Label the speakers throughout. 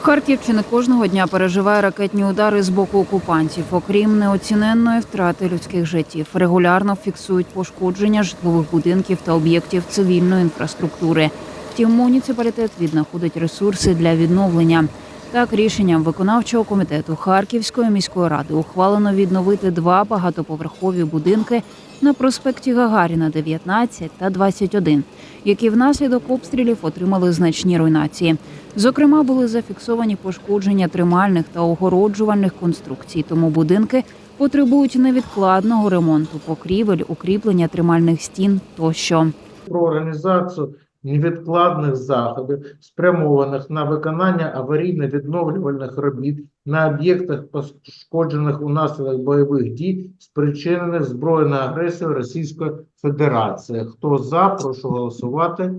Speaker 1: Харківщина кожного дня переживає ракетні удари з боку окупантів. Окрім неоціненної втрати людських життів, регулярно фіксують пошкодження житлових будинків та об'єктів цивільної інфраструктури. Втім, муніципалітет віднаходить ресурси для відновлення. Так, рішенням виконавчого комітету Харківської міської ради ухвалено відновити два багатоповерхові будинки на проспекті Гагаріна, 19 та 21, які внаслідок обстрілів отримали значні руйнації. Зокрема, були зафіксовані пошкодження тримальних та огороджувальних конструкцій, тому будинки потребують невідкладного ремонту покрівель, укріплення тримальних стін тощо.
Speaker 2: про організацію невідкладних заходів, спрямованих на виконання аварійно-відновлювальних робіт на об'єктах, пошкоджених унаслідок бойових дій, спричинених збройною агресією Російської Федерації. Хто за, прошу голосувати.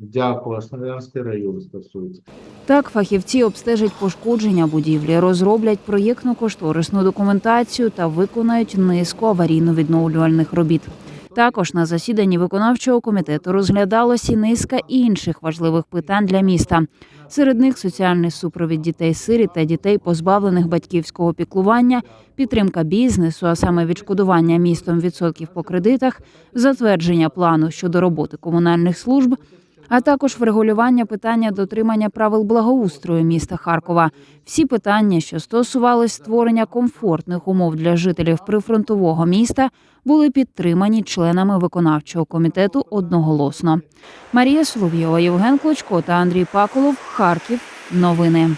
Speaker 2: Дякую. Славянський район стосується.
Speaker 1: Так, фахівці обстежать пошкодження будівлі, розроблять проєктну кошторисну документацію та виконають низку аварійно-відновлювальних робіт. Також на засіданні виконавчого комітету розглядалося низка інших важливих питань для міста. Серед них соціальний супровід дітей сирі та дітей, позбавлених батьківського піклування, підтримка бізнесу, а саме відшкодування містом відсотків по кредитах, затвердження плану щодо роботи комунальних служб, а також врегулювання питання дотримання правил благоустрою міста Харкова. Всі питання, що стосувалися створення комфортних умов для жителів прифронтового міста, були підтримані членами виконавчого комітету одноголосно. Марія Соловйова, Євген Клочко та Андрій Паколов. Харків. Новини.